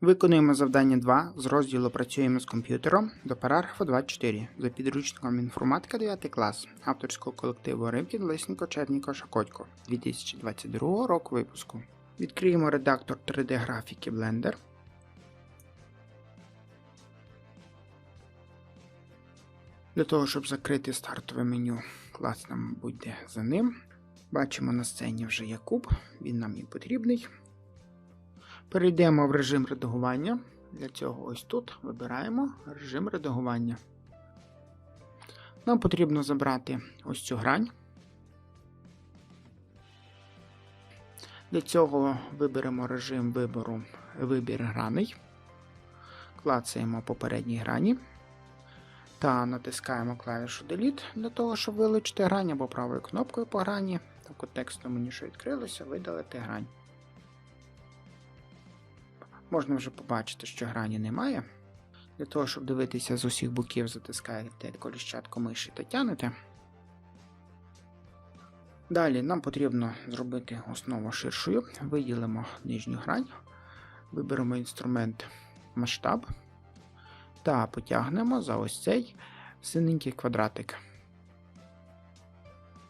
Виконуємо завдання 2 з розділу Працюємо з комп'ютером до параграфу 24 за підручником інформатика 9 клас авторського колективу Римкін Лисенко Черніко Шакотько 2022 року випуску. Відкриємо редактор 3D графіки Blender. Для того, щоб закрити стартове меню, класнемо будь-де за ним. Бачимо на сцені вже є куб, він нам і потрібний. Перейдемо в режим редагування. Для цього ось тут вибираємо режим редагування. Нам потрібно забрати ось цю грань. Для цього виберемо режим вибору вибір граней, клацаємо попередній грані та натискаємо клавішу Delete для того, щоб вилучити грань або правою кнопкою по грані. Так от текстом мені що відкрилося, видалити грань. Можна вже побачити, що грані немає. Для того, щоб дивитися з усіх боків, затискаєте коліщатку миші та тянете. Далі нам потрібно зробити основу ширшою. Виділимо нижню грань, виберемо інструмент масштаб та потягнемо за ось цей синенький квадратик.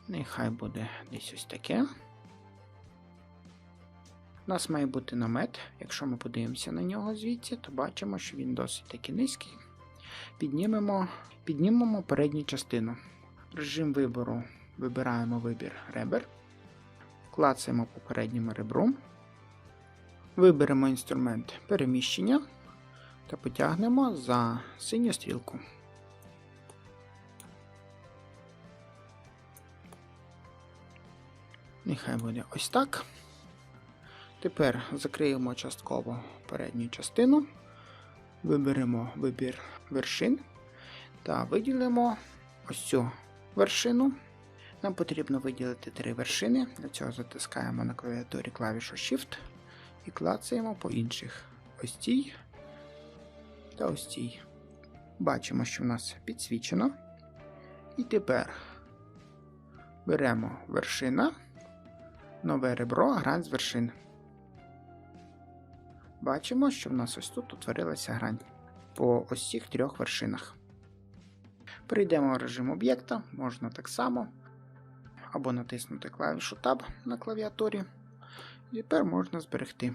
Нехай буде десь ось таке. У нас має бути намет. Якщо ми подивимося на нього звідси, то бачимо, що він досить таки низький. Піднімемо, піднімемо передню частину. Режим вибору вибираємо вибір ребер, клацаємо по передньому ребру, виберемо інструмент переміщення та потягнемо за синю стрілку. Нехай буде ось так. Тепер закриємо частково передню частину, виберемо вибір вершин та виділимо ось цю вершину. Нам потрібно виділити три вершини. Для цього затискаємо на клавіатурі клавішу Shift і клацаємо по інших. Ось цій та ось цій. Бачимо, що в нас підсвічено. І тепер беремо вершина, нове ребро, грань з вершин. Бачимо, що в нас ось тут утворилася грань по ось цих трьох вершинах. Перейдемо в режим об'єкта, можна так само, або натиснути клавішу Tab на клавіатурі. І тепер можна зберегти.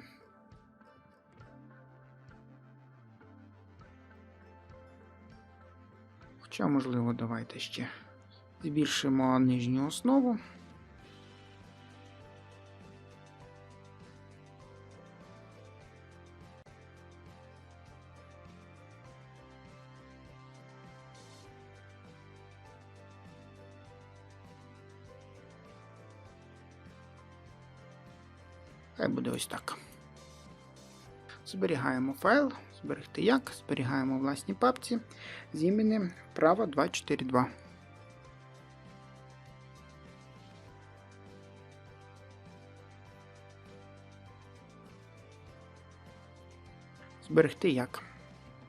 Хоча, можливо, давайте ще збільшимо нижню основу. Хай буде ось так. Зберігаємо файл, зберегти як, зберігаємо в власній папці з іменем право 242. Зберегти як.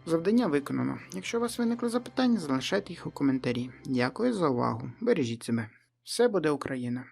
Завдання виконано. Якщо у вас виникли запитання, залишайте їх у коментарі. Дякую за увагу. Бережіть себе. Все буде Україна!